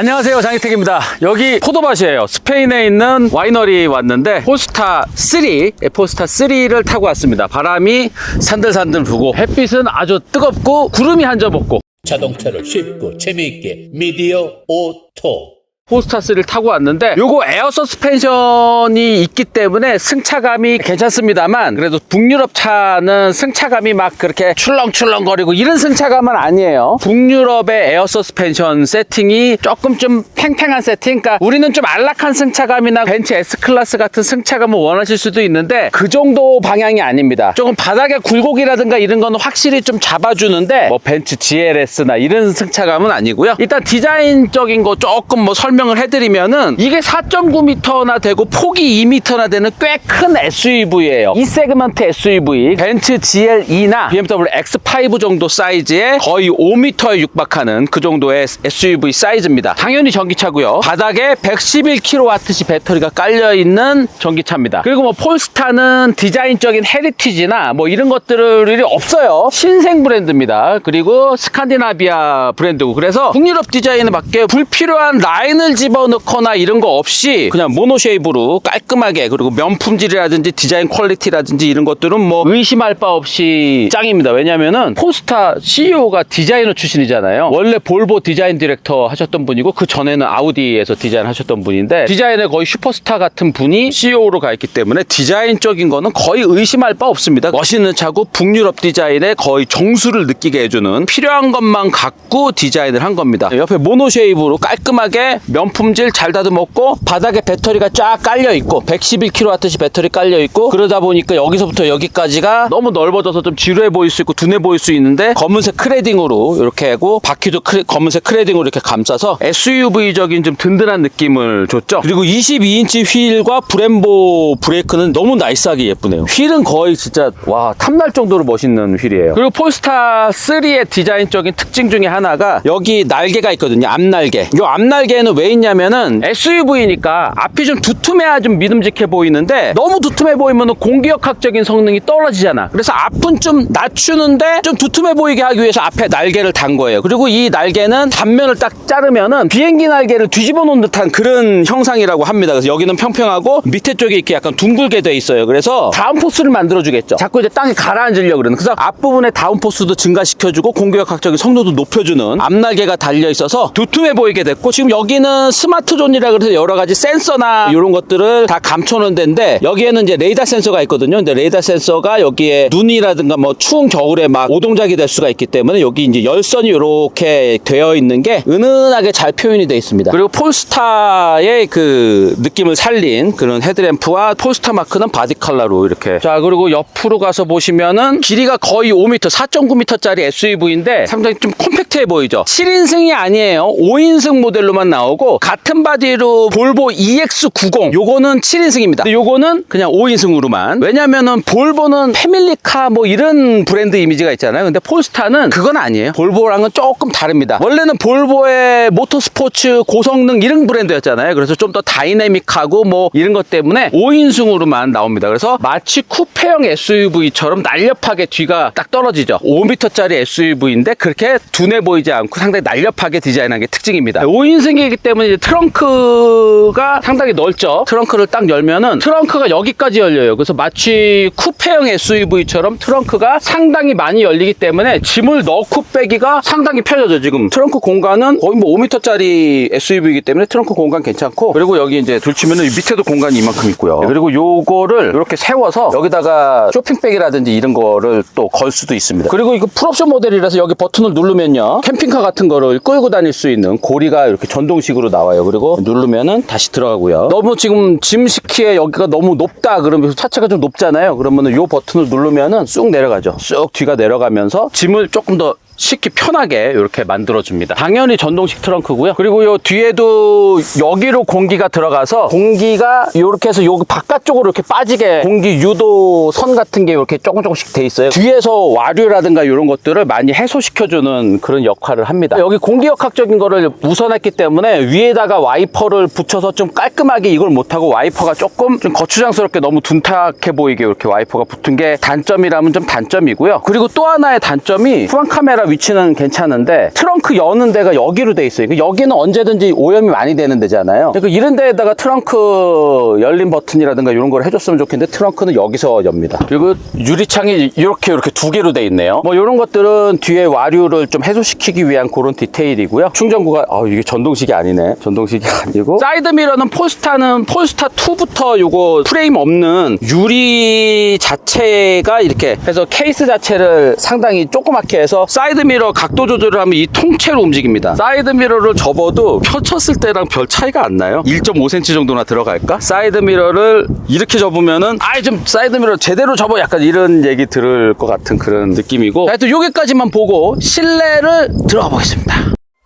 안녕하세요 장희택입니다. 여기 포도밭이에요. 스페인에 있는 와이너리 왔는데 포스타 3 포스타 3를 타고 왔습니다. 바람이 산들산들 불고 햇빛은 아주 뜨겁고 구름이 한 점 없고. 자동차를 쉽고 재미있게 미디어 오토 포스타3를 타고 왔는데 요거 에어 서스펜션이 있기 때문에 승차감이 괜찮습니다만 그래도 북유럽 차는 승차감이 막 그렇게 출렁출렁거리고 이런 승차감은 아니에요. 북유럽의 에어 서스펜션 세팅이 조금 좀 팽팽한 세팅 그러니까 우리는 좀 안락한 승차감이나 벤츠 S클래스 같은 승차감을 원하실 수도 있는데 그 정도 방향이 아닙니다. 조금 바닥에 굴곡이라든가 이런 거는 확실히 좀 잡아주는데 뭐 벤츠 GLS나 이런 승차감은 아니고요. 일단 디자인적인 거 조금 뭐 설명 을 해드리면은 이게 4.9m나 되고 폭이 2m나 되는 꽤 큰 SUV예요. 이 세그먼트 SUV 벤츠 GLE나 BMW X5 정도 사이즈의 거의 5m에 육박하는 그 정도의 SUV 사이즈입니다. 당연히 전기차고요. 바닥에 111kWh 배터리가 깔려 있는 전기차입니다. 그리고 뭐 폴스타는 디자인적인 헤리티지나 뭐 이런 것들이 없어요. 신생 브랜드입니다. 그리고 스칸디나비아 브랜드고 그래서 북유럽 디자인에 맞게 불필요한 라인을 집어넣거나 이런 거 없이 그냥 모노쉐이브로 깔끔하게 그리고 명품질이라든지 디자인 퀄리티라든지 이런 것들은 뭐 의심할 바 없이 짱입니다. 왜냐면은 포스타 CEO가 디자이너 출신이잖아요. 원래 볼보 디자인 디렉터 하셨던 분이고 그 전에는 아우디에서 디자인 하셨던 분인데 디자인의 거의 슈퍼스타 같은 분이 CEO로 가 있기 때문에 디자인적인 거는 거의 의심할 바 없습니다. 멋있는 차고 북유럽 디자인의 거의 정수를 느끼게 해주는 필요한 것만 갖고 디자인을 한 겁니다. 옆에 모노쉐이브로 깔끔하게 명품질 잘 다듬었고 바닥에 배터리가 쫙 깔려 있고 111kWh 배터리 깔려 있고 그러다 보니까 여기서부터 여기까지가 너무 넓어져서 좀 지루해 보일 수 있고 둔해 보일 수 있는데 검은색 크레딩으로 이렇게 하고 바퀴도 크레- 검은색 크레딩으로 이렇게 감싸서 SUV적인 좀 든든한 느낌을 줬죠. 그리고 22인치 휠과 브렘보 브레이크는 너무 나이스하게 예쁘네요. 휠은 거의 진짜 와 탐날 정도로 멋있는 휠이에요. 그리고 폴스타 3의 디자인적인 특징 중에 하나가 여기 날개가 있거든요. 앞날개. 이 앞날개는 왜 있냐면은 SUV니까 앞이 좀 두툼해야 좀 믿음직해 보이는데 너무 두툼해 보이면 공기역학적인 성능이 떨어지잖아. 그래서 앞은 좀 낮추는데 좀 두툼해 보이게 하기 위해서 앞에 날개를 단 거예요. 그리고 이 날개는 단면을 딱 자르면은 비행기 날개를 뒤집어 놓은 듯한 그런 형상이라고 합니다. 그래서 여기는 평평하고 밑에 쪽에 이렇게 약간 둥글게 돼 있어요. 그래서 다운포스를 만들어 주겠죠. 자꾸 이제 땅에 가라앉으려고 그러는. 그래서 앞부분에 다운포스도 증가시켜주고 공기역학적인 성능도 높여주는 앞날개가 달려 있어서 두툼해 보이게 됐고 지금 여기는 스마트존이라 그래서 여러 가지 센서나 이런 것들을 다 감춰놓은 데인데 여기에는 이제 레이더 센서가 있거든요. 근데 레이더 센서가 여기에 눈이라든가 뭐 추운 겨울에 막 오동작이 될 수가 있기 때문에 여기 이제 열선이 이렇게 되어 있는 게 은은하게 잘 표현이 되어 있습니다. 그리고 폴스타의 그 느낌을 살린 그런 헤드램프와 폴스타 마크는 바디 컬러로 이렇게 자 그리고 옆으로 가서 보시면은 길이가 거의 5m 4.9m짜리 SUV인데 상당히 좀 컴팩트해 보이죠 7인승이 아니에요 5인승 모델로만 나오고 같은 바디로 볼보 EX90 요거는 7인승입니다. 근데 요거는 그냥 5인승으로만. 왜냐면은 볼보는 패밀리카 뭐 이런 브랜드 이미지가 있잖아요. 근데 폴스타는 그건 아니에요. 볼보랑은 조금 다릅니다. 원래는 볼보의 모터스포츠 고성능 이런 브랜드였잖아요. 그래서 좀 더 다이내믹하고 뭐 이런 것 때문에 5인승으로만 나옵니다. 그래서 마치 쿠페형 SUV처럼 날렵하게 뒤가 딱 떨어지죠. 5m짜리 SUV인데 그렇게 둔해 보이지 않고 상당히 날렵하게 디자인한 게 특징입니다. 5인승이기 때문에 이제 트렁크가 상당히 넓죠. 트렁크를 딱 열면은 트렁크가 여기까지 열려요. 그래서 마치 쿠페형 SUV처럼 트렁크가 상당히 많이 열리기 때문에 짐을 넣고 빼기가 상당히 편하죠 지금. 트렁크 공간은 거의 뭐 5m짜리 SUV이기 때문에 트렁크 공간 괜찮고 그리고 여기 이제 들치면은 이 밑에도 공간이 이만큼 있고요. 그리고 요거를 이렇게 세워서 여기다가 쇼핑백이라든지 이런 거를 또 걸 수도 있습니다. 그리고 이거 풀옵션 모델이라서 여기 버튼을 누르면요. 캠핑카 같은 거를 끌고 다닐 수 있는 고리가 이렇게 전동식으로 나와요. 그리고 누르면은 다시 들어가고요. 너무 지금 짐 시키에 여기가 너무 높다 그러면 차체가 좀 높잖아요. 그러면은 요 버튼을 누르면은 쑥 내려가죠. 쑥 뒤가 내려가면서 짐을 조금 더 싣기 편하게 이렇게 만들어 줍니다. 당연히 전동식 트렁크고요. 그리고 요 뒤에도 여기로 공기가 들어가서 공기가 이렇게 해서 요 바깥쪽으로 이렇게 빠지게 공기 유도 선 같은 게 이렇게 조금 조금씩 돼 있어요. 뒤에서 와류라든가 이런 것들을 많이 해소시켜 주는 그런 역할을 합니다. 여기 공기역학적인 거를 우선했기 때문에 위에다가 와이퍼를 붙여서 좀 깔끔하게 이걸 못하고 와이퍼가 조금 좀 거추장스럽게 너무 둔탁해 보이게 이렇게 와이퍼가 붙은 게 단점이라면 좀 단점이고요. 그리고 또 하나의 단점이 후방 카메라 위치는 괜찮은데 트렁크 여는 데가 여기로 돼 있어요. 그 여기는 언제든지 오염이 많이 되는 데잖아요. 그러니까 이런 데에다가 트렁크 열림 버튼이라든가 이런 걸 해줬으면 좋겠는데 트렁크는 여기서 엽니다. 그리고 유리창이 이렇게 이렇게 두 개로 돼 있네요. 뭐 이런 것들은 뒤에 와류를 좀 해소시키기 위한 그런 디테일이고요. 충전구가 아 이게 전동식이 아니네. 전동식이 아니고 사이드 미러는 폴스타는 폴스타 2부터 요거 프레임 없는 유리 자체가 이렇게 해서 케이스 자체를 상당히 조그맣게 해서 사이드 미러 각도 조절을 하면 이 통째로 움직입니다. 사이드 미러를 접어도 펼쳤을 때랑 별 차이가 안 나요. 1.5cm 정도나 들어갈까? 사이드 미러를 이렇게 접으면은 아이 좀 사이드 미러 제대로 접어 약간 이런 얘기 들을 것 같은 그런 느낌이고 하여튼 여기까지만 보고 실내를 들어가 보겠습니다.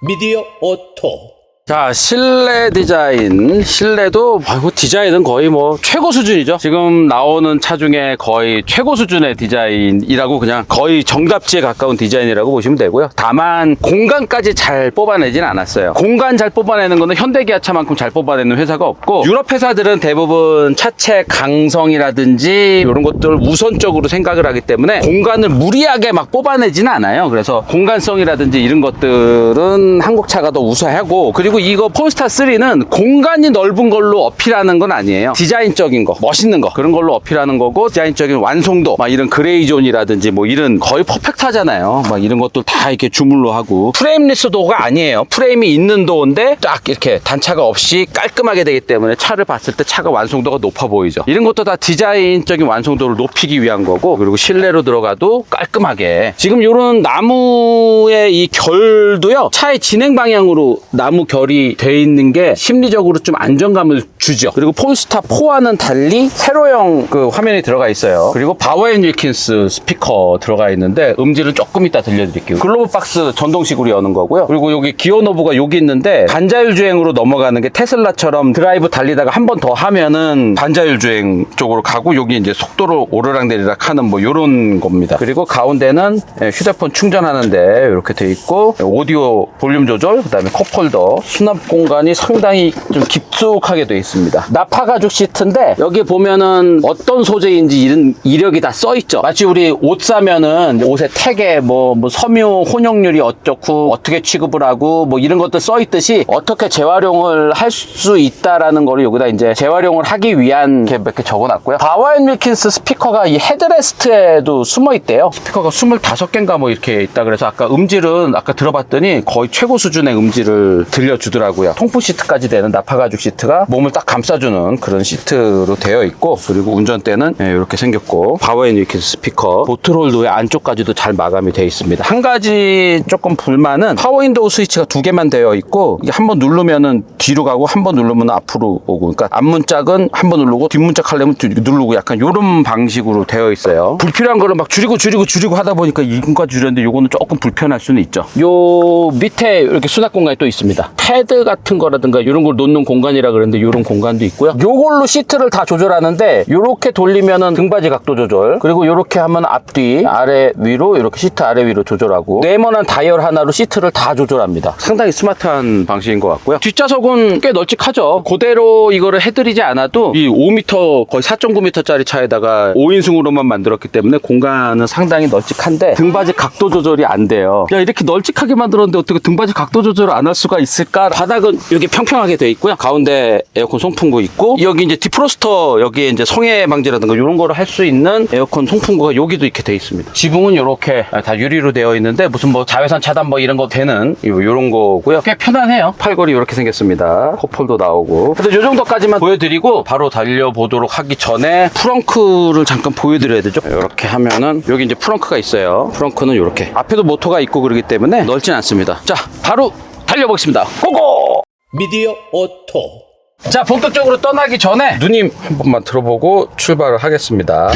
미디어 오토 자 실내 디자인. 실내도 아이고 디자인은 거의 뭐 최고 수준이죠. 지금 나오는 차 중에 거의 최고 수준의 디자인이라고 그냥 거의 정답지에 가까운 디자인이라고 보시면 되고요. 다만 공간까지 잘 뽑아내진 않았어요. 공간 잘 뽑아내는 거는 현대기아차만큼 잘 뽑아내는 회사가 없고 유럽 회사들은 대부분 차체 강성이라든지 이런 것들을 우선적으로 생각을 하기 때문에 공간을 무리하게 막 뽑아내지는 않아요. 그래서 공간성이라든지 이런 것들은 한국 차가 더 우수하고 그리고 이거 폴스타 3는 공간이 넓은 걸로 어필하는 건 아니에요. 디자인적인 거, 멋있는 거 그런 걸로 어필하는 거고 디자인적인 완성도, 막 이런 그레이 존이라든지 뭐 이런 거의 퍼펙트하잖아요. 막 이런 것들 다 이렇게 주물로 하고 프레임리스 도어가 아니에요. 프레임이 있는 도어인데 딱 이렇게 단차가 없이 깔끔하게 되기 때문에 차를 봤을 때 차가 완성도가 높아 보이죠. 이런 것도 다 디자인적인 완성도를 높이기 위한 거고 그리고 실내로 들어가도 깔끔하게 지금 이런 나무의 이 결도요 차의 진행 방향으로 나무 결이 돼 있는 게 심리적으로 좀 안정감을 주죠. 그리고 폴스타 4와는 달리 세로형 그 화면이 들어가 있어요. 그리고 바워 앤 윌킨스 스피커 들어가 있는데 음질은 조금 이따 들려드릴게요. 글로브 박스 전동식으로 여는 거고요. 그리고 여기 기어 노브가 여기 있는데 반자율 주행으로 넘어가는 게 테슬라처럼 드라이브 달리다가 한 번 더 하면은 반자율 주행 쪽으로 가고 여기 이제 속도를 오르락 내리락 하는 뭐 이런 겁니다. 그리고 가운데는 예, 휴대폰 충전하는데 이렇게 돼 있고 오디오 볼륨 조절, 그다음에 컵홀더, 수납 공간이 상당히 좀 깊숙하게 돼 있습니다. 나파 가죽 시트인데 여기 보면은 어떤 소재인지 이런 이력이 다 써 있죠. 마치 우리 옷 사면은 옷의 택에 뭐, 뭐 섬유 혼용률이 어쩌고 어떻게 취급을 하고 뭐 이런 것들 써 있듯이 어떻게 재활용을 할 수 있다라는 거를 여기다 이제 재활용을 하기 위한 이렇게 몇 개 적어놨고요. 바와앤 윌킨스 스피커가 이 헤드레스트에도 숨어 있대요. 스피커가 25개인가 뭐 이렇게 있다 그래서 아까 음질은 아까 들어봤더니 거의 최고 수준의 음질을 들려 주더라고요. 통풍 시트까지 되는 나파 가죽 시트가 몸을 딱 감싸주는 그런 시트로 되어 있고 그리고 운전대는 예, 이렇게 생겼고 윌킨스 스피커 보트홀더의 안쪽까지도 잘 마감이 되어 있습니다. 한 가지 조금 불만은 파워윈도우 스위치가 두 개만 되어 있고 이게 한 번 누르면은 뒤로 가고 한 번 누르면 앞으로 오고 그러니까 앞문짝은 한 번 누르고 뒷문짝 하려면 뒤- 누르고 약간 이런 방식으로 되어 있어요. 불필요한 거를 막 줄이고 줄이고 줄이고 하다 보니까 이금까지 줄였는데 요거는 조금 불편할 수는 있죠. 요 밑에 이렇게 수납 공간이 또 있습니다. 패드 같은 거라든가 이런 걸 놓는 공간이라 그랬는데 이런 공간도 있고요. 요걸로 시트를 다 조절하는데 요렇게 돌리면은 등받이 각도 조절 그리고 요렇게 하면 앞뒤 아래 위로 이렇게 시트 아래 위로 조절하고 네모난 다이얼 하나로 시트를 다 조절합니다. 상당히 스마트한 방식인 것 같고요. 뒷좌석은 꽤 널찍하죠. 그대로 이거를 해드리지 않아도 이 5m 거의 4.9m짜리 차에다가 5인승으로만 만들었기 때문에 공간은 상당히 널찍한데 등받이 각도 조절이 안 돼요. 야 이렇게 널찍하게 만들었는데 어떻게 등받이 각도 조절을 안 할 수가 있을까? 바닥은 여기 평평하게 돼 있고요. 가운데 에어컨 송풍구 있고 여기 이제 디프로스터 여기에 이제 성해 방지라든가 이런 거를 할 수 있는 에어컨 송풍구가 여기도 이렇게 돼 있습니다. 지붕은 이렇게 다 유리로 되어 있는데 무슨 뭐 자외선 차단 뭐 이런 거 되는 이런 거고요. 꽤 편안해요. 팔걸이 이렇게 생겼습니다. 컵홀도 나오고. 그래서 이 정도까지만 보여드리고 바로 달려보도록 하기 전에 프렁크를 잠깐 보여드려야 되죠. 이렇게 하면은 여기 이제 프렁크가 있어요. 프렁크는 이렇게 앞에도 모터가 있고 그러기 때문에 넓진 않습니다. 자, 바로 달려보겠습니다. 고고! 미디어 오토 자, 본격적으로 떠나기 전에 누님 한 번만 들어보고 출발을 하겠습니다.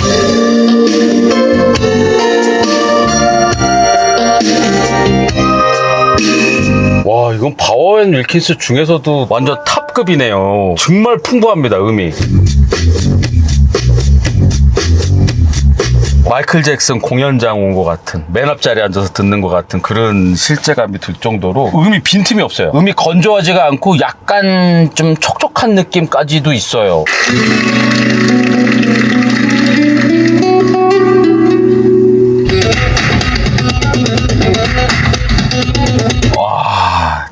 와, 이건 바워앤 윌킨스 중에서도 완전 탑급이네요. 정말 풍부합니다, 음이. 마이클 잭슨 공연장 온 것 같은 맨 앞자리에 앉아서 듣는 것 같은 그런 실제감이 들 정도로 음이 빈틈이 없어요. 음이 건조하지가 않고 약간 좀 촉촉한 느낌까지도 있어요.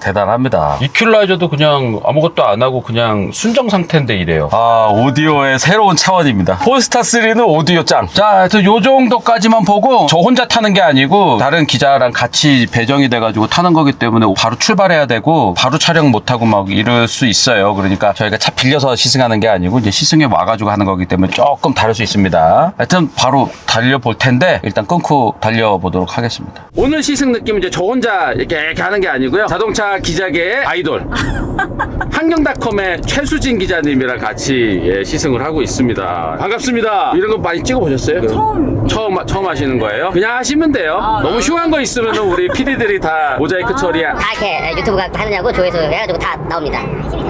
대단합니다. 이퀄라이저도 그냥 아무것도 안 하고 그냥 순정 상태인데 이래요. 아, 오디오의 새로운 차원입니다. 폴스타 3는 오디오 짱. 자, 하여튼 요 정도까지만 보고 저 혼자 타는 게 아니고 다른 기자랑 같이 배정이 돼가지고 타는 거기 때문에 바로 출발해야 되고 바로 촬영 못 하고 막 이럴 수 있어요. 그러니까 저희가 차 빌려서 시승하는 게 아니고 이제 시승에 와가지고 하는 거기 때문에 조금 다를 수 있습니다. 하여튼 바로 달려볼 텐데 일단 끊고 달려보도록 하겠습니다. 오늘 시승 느낌은 이제 저 혼자 이렇게, 이렇게 하는 게 아니고요. 자동차 기자계의 아이돌. 환경닷컴의 최수진 기자님이랑 같이 예, 시승을 하고 있습니다. 반갑습니다. 이런 거 많이 찍어보셨어요? 처음. 처음, 처음 하시는 거예요? 그냥 하시면 돼요. 아, 너무 네. 흉한 거 있으면 우리 PD들이 다 모자이크 처리, 다 이렇게 유튜브가 하느냐고 조회수 해가지고 다 나옵니다.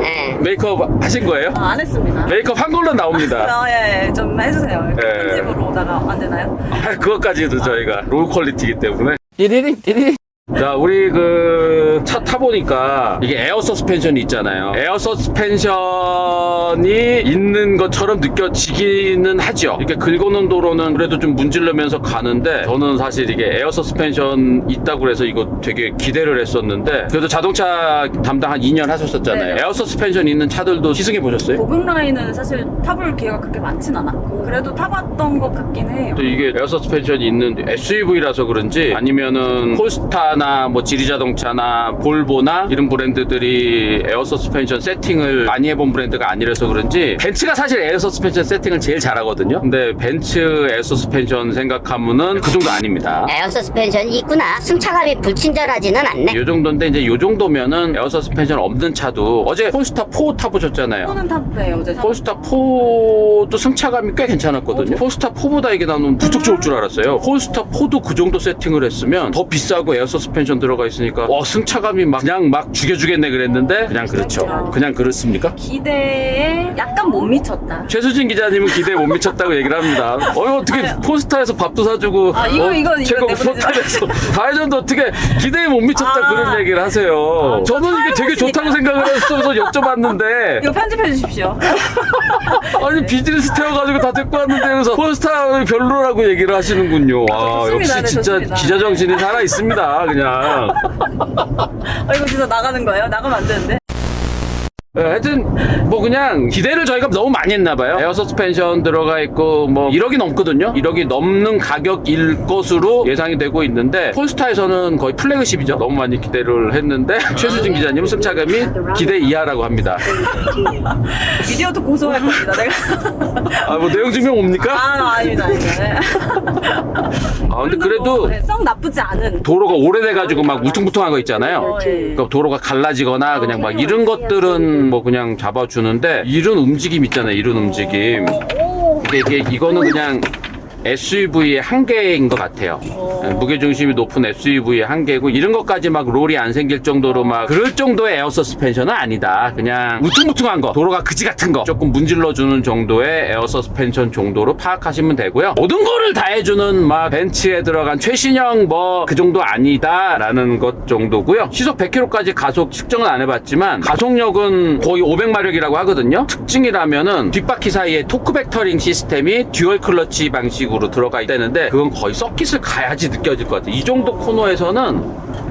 예. 메이크업 하신 거예요? 아, 안 했습니다. 메이크업 한 걸로 나옵니다. 아, 예, 예, 좀 해주세요. 예. 편집으로다가 안 되나요? 아, 그것까지도 저희가 롤 퀄리티이기 때문에. 띠리링 띠리링. 자, 우리 그 차 타보니까 이게 에어 서스펜션이 있잖아요. 에어 서스펜션이 있는 것처럼 느껴지기는 하죠. 이렇게 긁어놓은 도로는 그래도 좀 문질르면서 가는데 저는 사실 이게 에어 서스펜션 있다고 해서 이거 되게 기대를 했었는데 그래도 자동차 담당 한 2년 하셨었잖아요. 네. 에어 서스펜션 있는 차들도 시승해 보셨어요? 고급 라인은 사실 타볼 기회가 그렇게 많진 않았고 그래도 타봤던 것 같긴 해요. 또 이게 에어 서스펜션이 있는 SUV라서 그런지 아니면은 폴스타 나 뭐 지리자동차나 볼보나 이런 브랜드들이 에어 서스펜션 세팅을 많이 해본 브랜드가 아니라서 그런지 벤츠가 사실 에어 서스펜션 세팅을 제일 잘하거든요. 근데 벤츠 에어 서스펜션 생각하면은 그 정도 아닙니다. 에어 서스펜션이 있구나. 승차감이 불친절하지는 않네. 요 정도인데 이제 요 정도면은 에어 서스펜션 없는 차도 어제 폴스타 4 타보셨잖아요. 저는 탑네 어제 폴스타 4도 승차감이 꽤 괜찮았거든요. 폴스타 4보다 이게 나는 부쩍 좋을 줄 알았어요. 폴스타 4도 그 정도 세팅을 했으면 더 비싸고 에어 서스펜션 들어가 있으니까 와 승차감이 막 그냥 막 죽여주겠네 그랬는데 그냥 그렇죠. 그냥 그렇습니까? 기대에 약간 못 미쳤다. 최수진 기자님은 기대에 못 미쳤다고 얘기를 합니다. 어 어떻게 폴스타에서 밥도 사주고 아, 이거, 어, 이거, 이거 최고 내보내지 포탈에서 다이전도 어떻게 기대에 못 미쳤다 아. 그런 얘기를 하세요. 아, 저는 이게 되게. 좋다고 생각을 했어서 여쭤봤는데 이거 편집해 주십시오. 아니 비즈니스 태워가지고 다 데리고 왔는데 그래서 폴스타 별로라고 얘기를 하시는군요. 와 좋습니다. 역시 네, 진짜 좋습니다. 기자 정신이 살아 있습니다. 그냥. 아, 이거 진짜 나가는 거예요? 나가면 안 되는데. 네, 하여튼 뭐 그냥 기대를 저희가 너무 많이 했나 봐요. 에어 서스펜션 들어가 있고 뭐 1억이 넘거든요. 1억이 넘는 가격일 것으로 예상이 되고 있는데 폴스타에서는 거의 플래그십이죠. 너무 많이 기대를 했는데 최수진 기자님은 승차감이 기대 이하라고 합니다. 미디어도 고소할 겁니다. 내가. 아 뭐 내용 증명 옵니까? 아, 아닙니다, 아닙니다. 네. 아 근데 그래도 네, 썩 나쁘지 않은. 도로가 오래돼가지고 막 울퉁불퉁한 거 있잖아요. 어, 예. 그러니까 도로가 갈라지거나 그냥 막 이런 것들은 뭐 그냥 잡아주는데 이런 움직임 있잖아요. 이런 움직임. 이게, 이게 이거는 그냥 SUV의 한계인 것 같아요. 네, 무게 중심이 높은 SUV의 한계고 이런 것까지 막 롤이 안 생길 정도로 막 그럴 정도의 에어 서스펜션은 아니다. 그냥 우퉁우퉁한 거, 도로가 그지 같은 거 조금 문질러 주는 정도의 에어 서스펜션 정도로 파악하시면 되고요. 모든 거를 다 해주는 막 벤츠에 들어간 최신형 뭐 그 정도 아니다라는 것 정도고요. 시속 100km까지 가속 측정은 안 해봤지만 가속력은 거의 500마력이라고 하거든요. 특징이라면은 뒷바퀴 사이에 토크 벡터링 시스템이 듀얼 클러치 방식으로 들어가 있다는데 그건 거의 서킷을 가야지 느껴질 것 같아요. 이 정도 코너에서는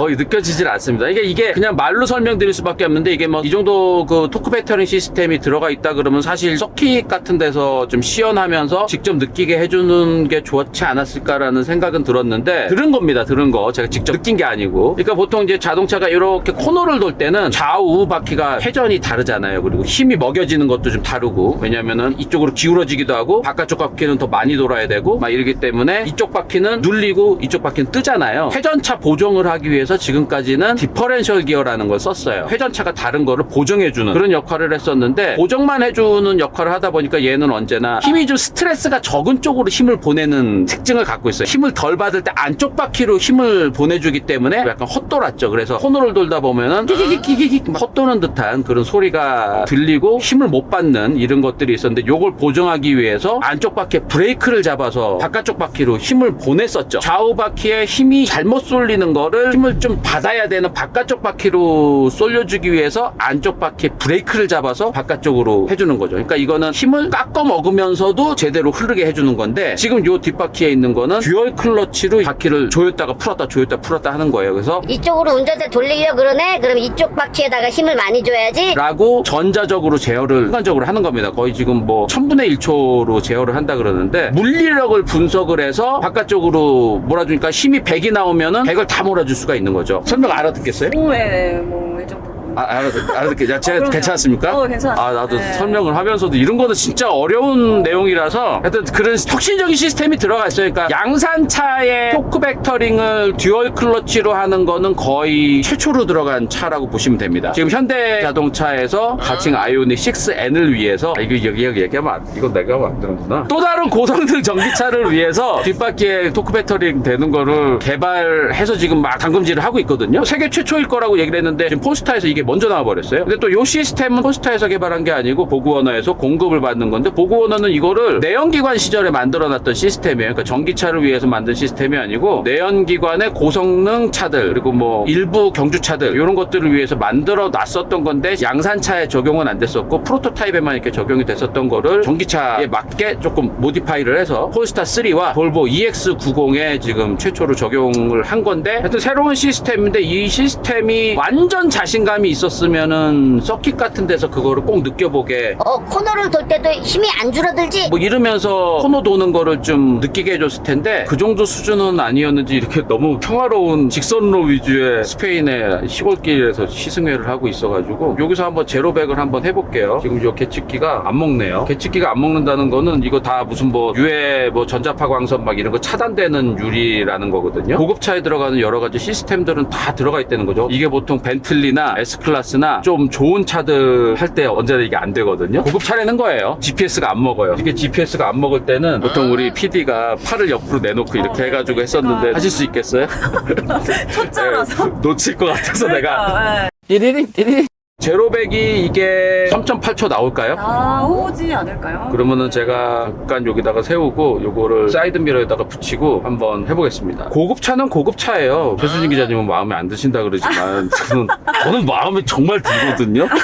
거의 느껴지질 않습니다. 이게 이게 그냥 말로 설명드릴 수밖에 없는데 이게 뭐 이 정도 그 토크 배터링 시스템이 들어가 있다 그러면 사실 서킷 같은 데서 좀 시연하면서 직접 느끼게 해주는 게 좋지 않았을까라는 생각은 들었는데 들은 겁니다. 들은 거 제가 직접 느낀 게 아니고. 그러니까 보통 이제 자동차가 이렇게 코너를 돌 때는 좌우 바퀴가 회전이 다르잖아요. 그리고 힘이 먹여지는 것도 좀 다르고 왜냐면은 이쪽으로 기울어지기도 하고 바깥쪽 바퀴는 더 많이 돌아야 되고 막 이러기 때문에 이쪽 바퀴는 눌리고 이쪽 바퀴는 뜨잖아요. 회전차 보정을 하기 위해서 지금까지는 디퍼렌셜 기어라는 걸 썼어요. 회전차가 다른 거를 보정해주는 그런 역할을 했었는데 보정만 해주는 역할을 하다 보니까 얘는 언제나 힘이 좀 스트레스가 적은 쪽으로 힘을 보내는 특징을 갖고 있어요. 힘을 덜 받을 때 안쪽 바퀴로 힘을 보내주기 때문에 약간 헛돌았죠. 그래서 코너를 돌다 보면은 끼기기기기기 헛도는 듯한 그런 소리가 들리고 힘을 못 받는 이런 것들이 있었는데 요걸 보정하기 위해서 안쪽 바퀴에 브레이크를 잡아서 바깥쪽 바퀴로 힘을 보냈었죠. 좌우 바퀴에 힘이 잘못 쏠리는 거를 힘을 좀 받아야 되는 바깥쪽 바퀴로 쏠려주기 위해서 안쪽 바퀴 브레이크를 잡아서 바깥쪽으로 해주는 거죠. 그러니까 이거는 힘을 깎아 먹으면서도 제대로 흐르게 해주는 건데 지금 요 뒷바퀴에 있는 거는 듀얼 클러치로 바퀴를 조였다가 풀었다 조였다 풀었다 하는 거예요. 그래서 이쪽으로 운전대 돌리려 그러네? 그럼 이쪽 바퀴에다가 힘을 많이 줘야지. 라고 전자적으로 제어를 순간적으로 하는 겁니다. 거의 지금 뭐 1000분의 1초로 제어를 한다 그러는데 물리력을 분석을 해서 바깥쪽으로 몰아주니까 힘이 100이 나오면은 100을 다 몰아줄 수가 있는 거죠. 설명 알아듣겠어요? 오, 네, 뭐, 이 정도. 아, 알아듣, 알아듣게. 야, 제가 그럼요. 괜찮습니까? 어, 괜찮아요. 아, 나도 네. 설명을 하면서도 이런 거는 진짜 어려운 내용이라서 하여튼 그런 혁신적인 시스템이 들어가 있어요. 그러니까 양산차의 토크 벡터링을 듀얼 클러치로 하는 거는 거의 최초로 들어간 차라고 보시면 됩니다. 지금 현대 자동차에서 가칭 아이오닉 6N을 위해서 아, 이거 여기 여기 얘기하면 안, 이건 내가 만드는구나. 또 다른 고성능 전기차를 위해서 뒷바퀴에 토크 벡터링 되는 거를 개발해서 지금 막 당금질을 하고 있거든요. 세계 최초일 거라고 얘기를 했는데 지금 폴스타에서 이게 먼저 나와버렸어요. 근데 또 이 시스템은 폴스타에서 개발한 게 아니고 보그워너에서 공급을 받는 건데 보그워너는 이거를 내연기관 시절에 만들어놨던 시스템이에요. 그러니까 전기차를 위해서 만든 시스템이 아니고 내연기관의 고성능 차들 그리고 뭐 일부 경주차들 이런 것들을 위해서 만들어 놨었던 건데 양산차에 적용은 안 됐었고 프로토타입에만 이렇게 적용이 됐었던 거를 전기차에 맞게 조금 모디파이를 해서 폴스타 3와 볼보 EX90에 지금 최초로 적용을 한 건데 하여튼 새로운 시스템인데 이 시스템이 완전 자신감이 있었으면은 서킷 같은 데서 그거를 꼭 느껴보게. 어, 코너를 돌 때도 힘이 안 줄어들지? 뭐 이러면서 코너 도는 거를 좀 느끼게 해줬을 텐데 그 정도 수준은 아니었는지 이렇게 너무 평화로운 직선로 위주의 스페인의 시골길에서 시승회를 하고 있어가지고 여기서 한번 제로백을 한번 해볼게요. 지금 요 개측기가 안 먹네요. 개측기가 안 먹는다는 거는 이거 다 무슨 뭐 유해 뭐 전자파 광선 막 이런 거 차단되는 유리라는 거거든요. 고급차에 들어가는 여러 가지 시스템들은 다 들어가 있다는 거죠. 이게 보통 벤틀리나 S 클래스나 좀 좋은 차들 할 때 언제나 이게 안 되거든요 고급 차라는 거예요 GPS가 안 먹어요 이게 GPS가 안 먹을 때는 보통 우리 PD가 팔을 옆으로 내놓고 이렇게 어, 해가지고 네. 했었는데 제가- 하실 수 있겠어요? 초짜라서. 네, 놓칠 것 같아서 내가 그러니까, 네. 띠리링 띠리링 제로백이 이게 3.8초 나올까요? 나오지 않을까요? 그러면은 제가 잠깐 여기다가 세우고 요거를 사이드 미러에다가 붙이고 한번 해보겠습니다. 고급차는 고급차예요. 최수진 기자님은 마음에 안 드신다 그러지만 저는 저는 마음에 정말 들거든요.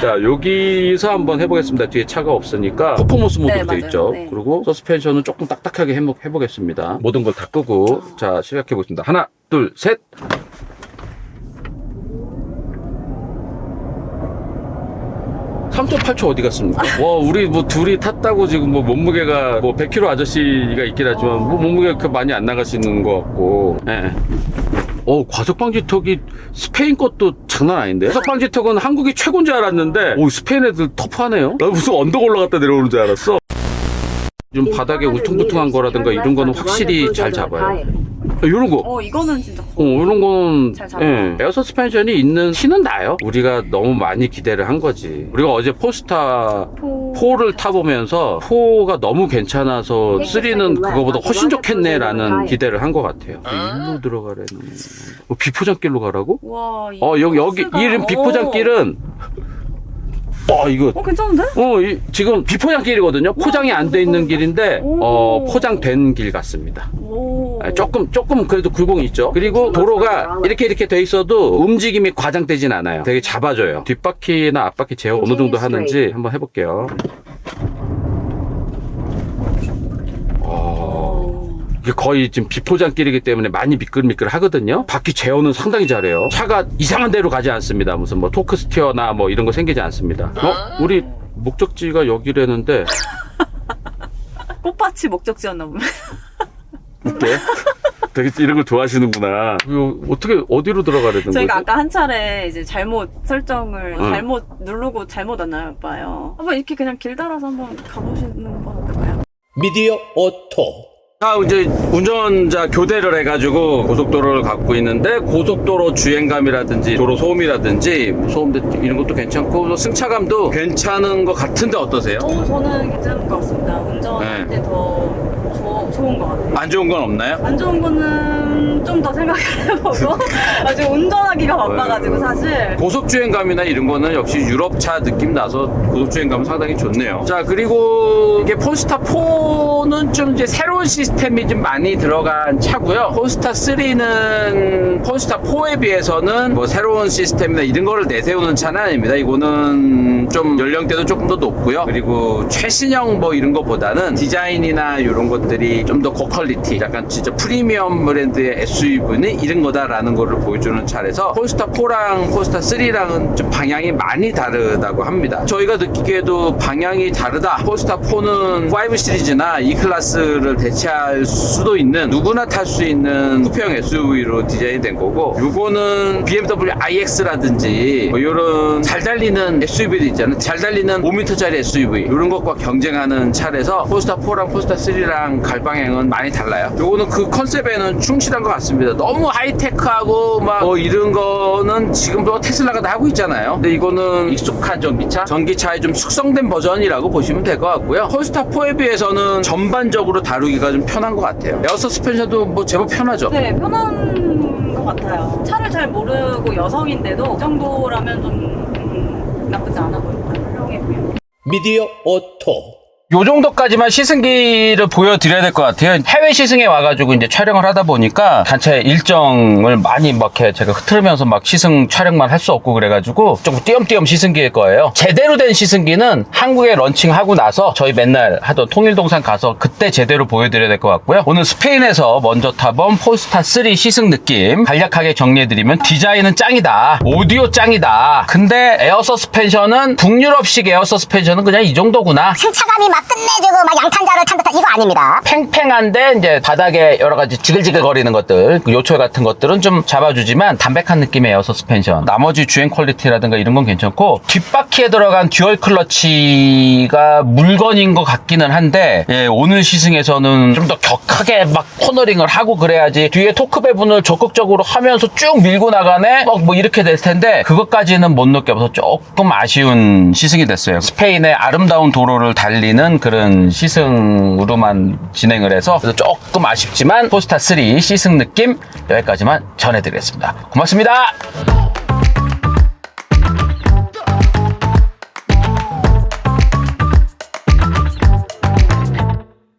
자 여기서 한번 해보겠습니다. 뒤에 차가 없으니까 퍼포먼스 모드로 네, 되어 맞아요. 있죠. 네. 그리고 서스펜션은 조금 딱딱하게 해보- 해보겠습니다. 모든 걸 다 끄고 자 시작해 보겠습니다. 하나 둘 셋. (3.8초) 어디 갔습니까? 와 우리 뭐 둘이 탔다고 지금 뭐 몸무게가 뭐 100kg 아저씨가 있긴 하지만 뭐 몸무게가 그렇게 많이 안 나가시는 것 같고 예. 어 과속방지턱이 스페인 것도 장난 아닌데 과속방지턱은 한국이 최고인 줄 알았는데 오 스페인 애들 터프하네요 나 무슨 언덕 올라갔다 내려오는 줄 알았어 좀 바닥에 울퉁불퉁한 거라든가 이런 거는 확실히 잘 잡아요 이런 거 어, 이거는 진짜. 어, 이런 거는 잘. 예, 에어 서스펜션이 있는 티는 나요. 우리가 너무 많이 기대를 한 거지. 우리가 어제 포스타 포... 4를 타보면서 4가 너무 괜찮아서 3는 그거보다 훨씬 좋겠네라는 기대를 한 것 같아요. 일로 들어가라는 뭐 비포장길로 가라고? 와, 이 어 여기 여기 이 이름 비포장길은 어 이거 어, 괜찮은데? 어 이- 지금 비포장길이거든요. 포장이 안 돼 있는 길인데 어 오. 포장된 길 같습니다. 오. 아, 조금 조금 그래도 굴곡이 있죠. 그리고 도로가 이렇게 이렇게 돼 있어도 움직임이 과장되진 않아요. 되게 잡아줘요. 뒷바퀴나 앞바퀴 제어 어느 정도 하는지 한번 해볼게요. 이게 거의 지금 비포장길이기 때문에 많이 미끌미끌 하거든요. 바퀴 제어는 상당히 잘해요. 차가 이상한 데로 가지 않습니다. 무슨 뭐 토크 스티어나 뭐 이런 거 생기지 않습니다. 어? 우리 목적지가 여기라는데 꽃밭이 목적지였나 보네. 웃게. 되게 이런 걸 좋아하시는구나. 이거 어떻게 어디로 들어가야 되는? 저희가 아까 한 차례 이제 잘못 설정을 응. 잘못 누르고 잘못 왔나요, 오빠요? 한번 이렇게 그냥 길 따라서 한번 가보시는 건 어떨까요? 미디어 오토 자, 이제 운전자 교대를 해가지고 고속도로를 갖고 있는데 고속도로 주행감이라든지 도로 소음이라든지 소음도 이런 것도 괜찮고 또 승차감도 괜찮은 것 같은데 어떠세요? 어, 저는 괜찮은 것 같습니다. 운전할 네. 때더 좋은 것 같아요. 안 좋은 건 없나요? 안 좋은 거는 좀 더 생각을 해보고 아직 운전하기가 바빠가지고 사실 고속주행감이나 이런 거는 역시 유럽차 느낌 나서 고속주행감 상당히 좋네요. 자, 그리고 이게 폴스타 4는 좀 이제 새 시스템이 좀 많이 들어간 차고요. 폴스타 3는 폴스타 4에 비해서는 뭐 새로운 시스템이나 이런 거를 내세우는 차는 아닙니다. 이거는 좀 연령대도 조금 더 높고요. 그리고 최신형 뭐 이런 거보다는 디자인이나 이런 것들이 좀 더 고퀄리티, 약간 진짜 프리미엄 브랜드의 SUV는 이런 거다라는 거를 보여주는 차라서 폴스타 4랑 폴스타 3랑은 좀 방향이 많이 다르다고 합니다. 저희가 느끼기에도 방향이 다르다. 폴스타 4는 5 시리즈나 E 클래스를 대 체할 수도 있는 누구나 탈 수 있는 쿠페형 SUV로 디자인된 거고 요거는 BMW iX라든지 뭐 이런 잘 달리는 SUV들 있잖아요. 잘 달리는 5m짜리 SUV 이런 것과 경쟁하는 차라서 폴스타 4랑 폴스타 3랑 갈 방향은 많이 달라요. 요거는 그 컨셉에는 충실한 것 같습니다. 너무 하이테크하고 막 뭐 이런 거는 지금도 테슬라가 다 하고 있잖아요. 근데 이거는 익숙한 전기차, 전기차의 좀 숙성된 버전이라고 보시면 될 것 같고요. 폴스타 4에 비해서는 전반적으로 다루기가 좀 편한 것 같아요. 에어 서 스펜션도 뭐 제법 편하죠. 네 편한 것 같아요. 차를 잘 모르고 여성인데도 이 정도라면 좀 음, 나쁘지 않아 보입니다. 훌륭해 보입니다. 미디어 오토 요 정도까지만 시승기를 보여드려야 될 것 같아요. 해외 시승에 와가지고 이제 촬영을 하다 보니까 단체 일정을 많이 막 이렇게 제가 흐트르면서 막 시승 촬영만 할 수 없고 그래가지고 조금 띄엄띄엄 시승기일 거예요. 제대로 된 시승기는 한국에 런칭하고 나서 저희 맨날 하던 통일동산 가서 그때 제대로 보여드려야 될 것 같고요. 오늘 스페인에서 먼저 타본 폴스타 3 시승 느낌 간략하게 정리해드리면 디자인은 짱이다. 오디오 짱이다. 근데 에어 서스펜션은 북유럽식 에어 서스펜션은 그냥 이 정도구나. 승차감이 막 끝내주고 막 양탄자를 탄 듯한 이거 아닙니다. 팽팽한데 이제 바닥에 여러 가지 지글지글 거리는 것들 그 요철 같은 것들은 좀 잡아주지만 담백한 느낌의 에어 서스펜션. 나머지 주행 퀄리티라든가 이런 건 괜찮고 뒷바퀴에 들어간 듀얼 클러치가 물건인 것 같기는 한데 예, 오늘 시승에서는 좀 더 격하게 막 코너링을 하고 그래야지 뒤에 토크 배분을 적극적으로 하면서 쭉 밀고 나가네? 막 뭐 이렇게 될 텐데 그것까지는 못 느껴봐서 조금 아쉬운 시승이 됐어요. 스페인의 아름다운 도로를 달리는 그런 시승으로만 진행을 해서 그래서 조금 아쉽지만 포스타 3 시승 느낌 여기까지만 전해드리겠습니다. 고맙습니다